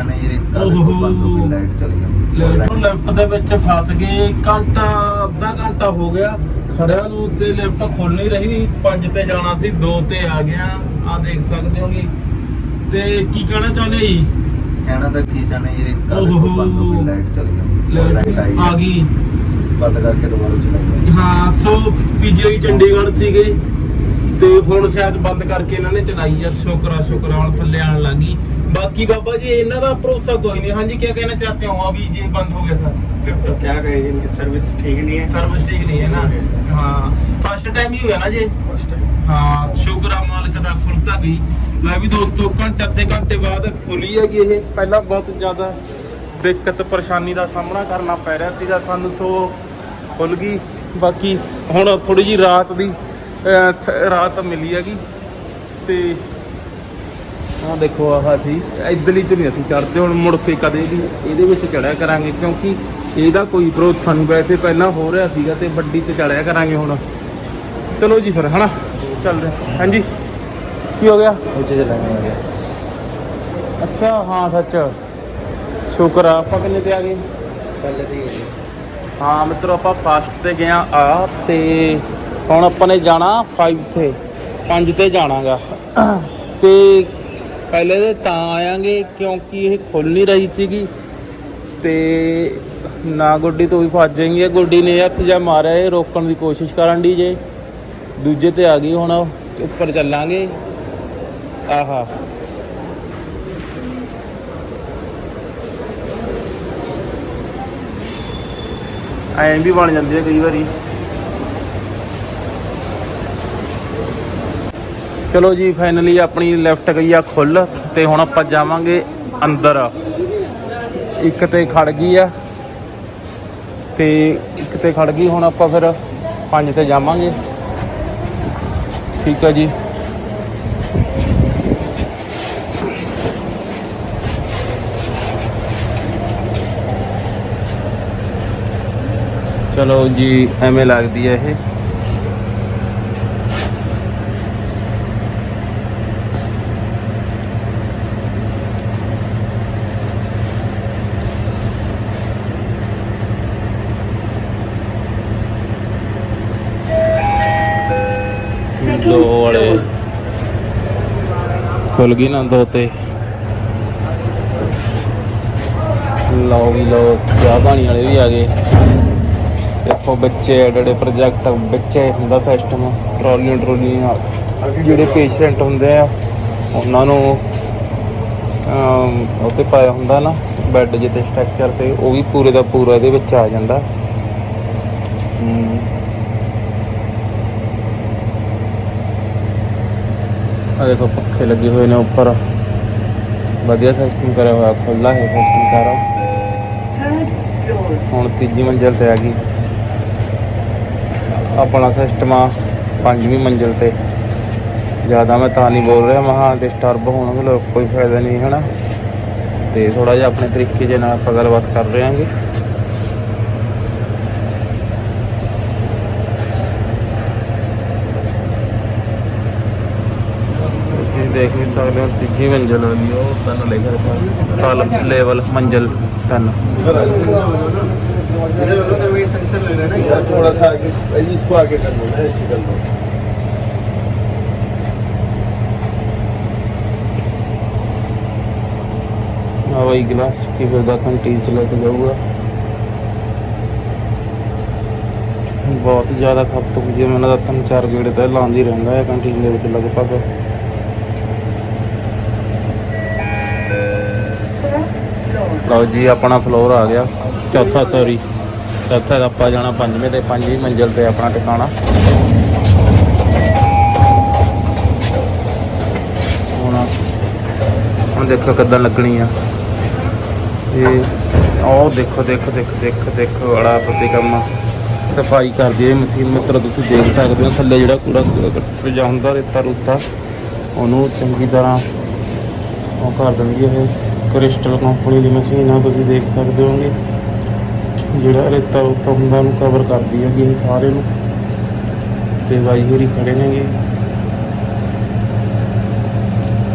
ਖਿੱਚਣੇ ਜੀ ਰਿਸਕਾ ਦੇਖੋ ਬੰਦ ਹੋ ਗਈ ਲਾਈਟ ਚਲੀ ਗਈ ਲੈਫਟ ਲੈਫਟ ਦੇ ਵਿੱਚ ਫਸ ਗਏ ਘੰਟਾ ਅੱਧਾ ਘੰਟਾ ਹੋ ਗਿਆ। ਖੜਿਆ ਨੂੰ ਤੇ ਲੈਫਟ ਖੁੱਲ ਨਹੀਂ ਰਹੀ 5 ਤੇ ਜਾਣਾ ਸੀ 2 ਤੇ ਆ ਗਿਆ। ਆ ਦੇਖ ਸਕਦੇ ਹੋਗੇ ਤੇ ਕੀ ਕਹਿਣਾ ਚਾਹੁੰਦੇ ਜੀ? ਕਹਿਣਾ ਤਾਂ ਖਿੱਚਣੇ ਜੀ ਰਿਸਕਾ ਦੇਖੋ ਬੰਦ ਹੋ ਗਈ ਲਾਈਟ ਚਲੀ ਗਈ ਲਾਈਟ ਆਈ। ਆ ਗਈ। ਬੰਦ ਕਰਕੇ ਦੁਬਾਰਾ ਚਲਾਈ ਹਾਂ ਸੋ ਪੀਜੀਆਈ ਚੰਡੀਗੜ੍ਹ ਸੀਗੇ। ਤੇ ਹੁਣ ਸ਼ਾਇਦ ਬੰਦ ਕਰਕੇ ਇਹਨਾਂ ਨੇ ਚਲਾਈ ਆ। ਸ਼ੁਕਰਾ ਸ਼ੁਕਰਾ ਹੁਣ ਥੱਲੇ ਆਣ ਲੱਗੀ ਬਾਕੀ ਬਾਬਾ ਜੀ ਇਹਨਾਂ ਦਾ ਭਰੋਸਾ ਕੋਈ ਨਹੀਂ ਹਾਂਜੀ ਕੀ ਕਹਿਣਾ ਚਾਹਤੇ ਹੋ ਅਭੀ ਜੇ ਬੰਦ ਹੋ ਗਿਆ था तो क्या कहेंगे इनकी सर्विस ठीक नहीं है ਸਰਵਿਸ ਠੀਕ ਨਹੀਂ ਹੈ ਨਾ ਹਾਂ ਫਸਟ ਟਾਈਮ ਹੀ ਹੋਇਆ ਨਾ ਜੀ फर्स्ट टाइम ਹਾਂ ਸ਼ੁਕਰ ਆ ਮਾਲਕ ਦਾ ਖੁੱਲਤਾ ਗਈ ਮੈਂ ਵੀ ਦੋਸਤੋ ਘੰਟੇ ਅੱਧੇ ਘੰਟੇ ਬਾਅਦ ਖੁੱਲੀ ਹੈਗੀ ਇਹ ਪਹਿਲਾਂ ਬਹੁਤ ਜ਼ਿਆਦਾ ਦਿੱਕਤ ਪਰੇਸ਼ਾਨੀ ਦਾ ਸਾਹਮਣਾ ਕਰਨਾ ਪੈ ਰਿਹਾ ਸੀਗਾ ਸਾਨੂੰ ਸੋ ਖੁੱਲ ਗਈ ਬਾਕੀ ਹੁਣ ਥੋੜੀ ਜੀ ਰਾਤ ਦੀ ਅਹ, ਸ- ਰਾਤ ਮਿਲੀ ਹੈਗੀ ਤੇ ਆਹ ਦੇਖੋ ਆਹ ਸੀ ਇਧਰਲੀ ਚ ਨਹੀਂ ਅਸੀਂ ਚੜਦੇ ਹੁਣ ਮੁੜ ਕੇ ਕਦੇ ਵੀ ਇਹਦੇ ਵਿੱਚ ਚੜਿਆ ਕਰਾਂਗੇ ਕਿਉਂਕਿ ਇਹਦਾ ਕੋਈ ਭਰੋਸਾ ਨਹੀਂ। ਵੈਸੇ ਪਹਿਲਾਂ ਹੋ ਰਿਹਾ ਸੀਗਾ ਤੇ ਵੱਡੀ ਚ ਚੜਿਆ ਕਰਾਂਗੇ ਹੁਣ। ਚਲੋ ਜੀ ਫਿਰ ਹਨਾ? ਚੱਲ ਰਿਹਾ ਹਾਂਜੀ? ਕੀ ਹੋ ਗਿਆ? ਉੱਚੇ ਚਲਾਣੇ ਆ ਅੱਛਾ ਹਾਂ ਸੱਚ। ਸ਼ੁਕਰ ਆ ਆਪਾਂ ਕਿੰਨੇ ਤੇ ਆ ਗਏ? ਪਹਿਲੇ ਤੇ ਹੀ ਹਾਂ ਮਿੱਤਰੋ ਆਪਾਂ ਫਾਸਟ ਤੇ ਗਿਆ ਆ ਤੇ ਹੁਣ ਆਪਾਂ ਨੇ ਜਾਣਾ 5 ਤੇ 5 ਤੇ ਜਾਣਾਗਾ। ਤੇ ਪਹਿਲੇ ਤੇ ਤਾਂ ਆਇਆਂਗੇ ਕਿਉਂਕਿ ਇਹ ਖੁੱਲ ਨਹੀਂ ਰਹੀ ਸੀਗੀ। ਤੇ ਨਾ ਗੁੱਡੀ ਤੋਂ ਵੀ ਫਸ ਜਾਏਗੀ। ਗੁੱਡੀ ਨੇ ਹੱਥ ਜਾ ਮਾਰਿਆ, ਇਹ ਰੋਕਣ ਦੀ ਕੋਸ਼ਿਸ਼ ਕਰਨ ਦੀ ਜੇ। ਦੂਜੇ ਤੇ ਆ ਗਈ ਹੁਣ, ਉੱਪਰ ਚੱਲਾਂਗੇ। ਆਹਾ। ਐਂ ਵੀ ਬਣ ਜਾਂਦੀ ਹੈ ਕਈ ਵਾਰੀ। ਚਲੋ ਜੀ ਫਾਈਨਲੀ ਆਪਣੀ ਲੈਫਟ ਗਈ ਆ ਖੁੱਲ ਤੇ ਹੁਣ ਆਪਾਂ ਜਾਵਾਂਗੇ ਅੰਦਰ। ਇੱਕ ਤੇ ਖੜ ਗਈ ਆ ਤੇ ਇੱਕ ਤੇ ਖੜ ਗਈ, ਹੁਣ ਆਪਾਂ ਫਿਰ ਪੰਜ ਤੇ ਜਾਵਾਂਗੇ। ਠੀਕ ਆ ਜੀ। ਚਲੋ ਜੀ, ਐਵੇਂ ਲੱਗਦੀ ਹੈ ਇਹ ਦੋ ਵਾਲੇ ਖੁੱਲ ਗਈ ਨਾ ਦੋ ਤੇ। ਲਓ ਵੀ ਲਓ ਚਾਹ ਪਾਣੀ ਵਾਲੇ ਵੀ ਆ ਗਏ। ਦੇਖੋ ਬੱਚੇ ਐਡੇ ਪ੍ਰੋਜੈਕਟ ਬੱਚੇ ਹੁੰਦਾ ਸਿਸਟਮ ਟਰਾਲੀਆਂ ਟਰੋਲੀਆਂ ਜਿਹੜੇ ਪੇਸ਼ੈਂਟ ਹੁੰਦੇ ਆ ਉਹਨਾਂ ਨੂੰ ਅਮ, ਉਹ ਤੇ ਪਾਇਆ ਹੁੰਦਾ ਨਾ ਬੈੱਡ ਜਿੱਤੇ ਸਟਰਕਚਰ ਤੇ ਉਹ ਵੀ ਪੂਰੇ ਦਾ ਪੂਰਾ ਇਹਦੇ ਵਿੱਚ ਆ ਜਾਂਦਾ। ਆ ਦੇਖੋ ਪੱਖੇ ਲੱਗੇ ਹੋਏ ਨੇ ਉੱਪਰ। ਵਧੀਆ ਸਿਸਟਮ ਕਰਿਆ ਹੋਇਆ ਖੁੱਲਾ ਹੈ ਸਿਸਟਮ ਸਾਰਾ। ਹੁਣ ਤੀਜੀ ਮੰਜ਼ਿਲ ਤੇ ਆ ਗਈ। ਆਪਣਾ ਸਿਸਟਮ ਆ ਪੰਜਵੀਂ ਮੰਜ਼ਿਲ ਤੇ। ਜ਼ਿਆਦਾ ਮੈਂ ਤਾਂ ਨਹੀਂ ਬੋਲ ਰਿਹਾ ਮਹਾ ਡਿਸਟਰਬ ਹੋਣਗੇ, ਲੋਕ ਕੋਈ ਫਾਇਦਾ ਨਹੀਂ ਹੈ ਨਾ ਤੇ ਥੋੜਾ ਜਿਹਾ ਆਪਣੇ ਤਰੀਕੇ ਦੇ ਨਾਲ ਆਪਾਂ ਗੱਲਬਾਤ ਕਰ ਰਹੇ ਹਾਂਗੇ ਤੁਸੀਂ ਦੇਖ ਵੀ ਸਕਦੇ ਹੋ ਤੀਜੀ ਮੰਜ਼ਿਲ ਵਾਲੀ ਉਹ ਤੁਹਾਨੂੰ ਲਿਖਿਆ ਰਿਹਾ ਤਲ ਲੈਵਲ ਮੰਜ਼ਿਲ ਤਿੰਨ थोड़ा सा आगे इसको आगे कर दो ना इसको कर दो ਹਵਾਈ ਗਲਾਸ ਕੀ ਫਿਰਦਾ ਕੰਟੀਨ ਚ ਲੈ ਕੇ ਜਾਊਗਾ ਬਹੁਤ ਜ਼ਿਆਦਾ ਖਪਤ ਹੁੰਦੀ ਹੈ ਮੈਨੂੰ ਤਾਂ ਤਿੰਨ ਚਾਰ ਗੇੜੇ ਤਾਂ ਇਹ ਲਾਉਂਦੀ ਹੀ ਰਹਿੰਦਾ ਹੈ ਕੰਟੀਨ ਦੇ ਵਿੱਚ ਲਗਭਗ ਲਓ ਜੀ, ਆਪਣਾ ਫਲੋਰ ਆ ਗਿਆ। ਚੌਥਾ ਸੌਰੀ ਚੌਥਾ, ਆਪਾਂ ਜਾਣਾ ਪੰਜਵੇਂ ਤੇ ਪੰਜਵੀਂ ਮੰਜ਼ਿਲ ਤੇ ਆਪਣਾ ਟਿਕਾਣਾ। ਹੁਣ ਦੇਖੋ ਕਿੱਦਾਂ ਲੱਗਣੀ ਆ। ਇਹ ਆਹ ਦੇਖੋ ਦੇਖੋ ਦੇਖੋ ਦੇਖੋ ਦੇਖੋ ਅੜਾ ਪੱਤੇ ਕੰਮ ਸਫ਼ਾਈ ਕਰਦੀ ਹੈ ਮਸ਼ੀਨ, ਮਿੱਤਰ, ਤੁਸੀਂ ਦੇਖ ਸਕਦੇ ਹੋ, ਥੱਲੇ ਜਿਹੜਾ ਕੂੜਾ ਕੱਟਿਆ ਹੁੰਦਾ ਰੇਤਾ ਰੂਤਾ, ਉਹਨੂੰ ਚੰਗੀ ਤਰ੍ਹਾਂ ਉਹ ਕਰ ਦਿੰਦੀ ਹੈ ਕ੍ਰਿਸਟਲ ਕੰਪਨੀ ਦੀ ਮਸ਼ੀਨ ਆ, ਤੁਸੀਂ ਦੇਖ ਸਕਦੇ ਹੋਗੇ। ਜਿਹੜਾ ਰੇਤਾ ਰੂਤਾ ਹੁੰਦਾ ਉਹਨੂੰ ਕਵਰ ਕਰਦੀ ਹੈਗੀ ਇਹ ਸਾਰੇ ਨੂੰ। ਤੇ ਬਾਈ ਹੋਰੀ ਖੜੇ ਨੇਗੇ।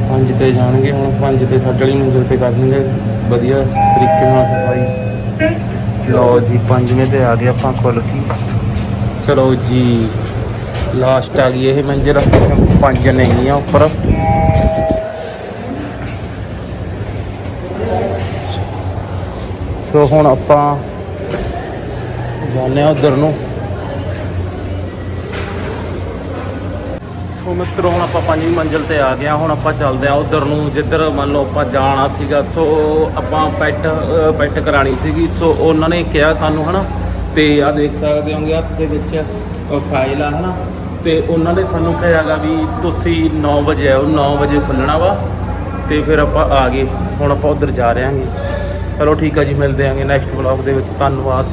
ਪੰਜ ਤੇ ਜਾਣਗੇ, ਹੁਣ ਪੰਜ ਤੇ ਸਾਡੇ ਵਾਲੀ ਮੰਜ਼ਿਲ ਤੇ ਕਰਨਗੇ। ਵਧੀਆ ਤਰੀਕੇ ਨਾਲ ਸਫ਼ਾਈ। ਲਓ ਜੀ, ਪੰਜਵੇਂ ਤੇ ਆ ਗਏ ਆਪਾਂ ਖੁੱਲ ਕੀ। ਚਲੋ ਜੀ ਲਾਸਟ ਆ ਗਈ ਇਹ ਮੰਜ਼ਿਲ ਪੰਜ ਨੇਗੀਆਂ ਉੱਪਰ। ਸੋ ਹੁਣ ਆਪਾਂ ਜਾਂਦੇ ਆ ਉਧਰ ਨੂੰ। ਸੋ ਮਿੱਤਰੋ, ਹੁਣ ਆਪਾਂ ਪੰਜਵੀਂ ਮੰਜ਼ਿਲ ਤੇ ਆ ਗਏ ਹਾਂ। ਹੁਣ ਆਪਾਂ ਚੱਲਦੇ ਆ ਉਧਰ ਨੂੰ, ਜਿੱਧਰ ਮੰਨ ਲਓ ਆਪਾਂ ਜਾਣਾ ਸੀਗਾ। ਸੋ ਆਪਾਂ ਪੈਟ ਪੈਟ ਕਰਾਣੀ ਸੀਗੀ। ਸੋ ਉਹਨਾਂ ਨੇ ਕਿਹਾ ਸਾਨੂੰ, ਹਨਾ? ਤੇ ਆ ਦੇਖ ਸਕਦੇ ਹੋਗੇ, ਹੱਥ ਦੇ ਵਿੱਚ ਫਾਈਲ ਆ, ਹਨਾ? ਤੇ ਉਹਨਾਂ ਨੇ ਸਾਨੂੰ ਕਿਹਾਗਾ ਵੀ ਤੁਸੀਂ 9 ਵਜੇ ਆਓ 9 ਵਜੇ ਖੁੱਲਣਾ ਵਾ। ਤੇ ਫਿਰ ਆਪਾਂ ਆ ਗਏ। ਹੁਣ ਆਪਾਂ ਉਧਰ ਜਾ ਰਹੇ ਹਾਂਗੇ। ਚਲੋ ਠੀਕ ਆ ਜੀ ਮਿਲਦੇ ਆਂਗੇ ਨੈਕਸਟ ਵਲੌਗ ਦੇ ਵਿੱਚ। ਧੰਨਵਾਦ।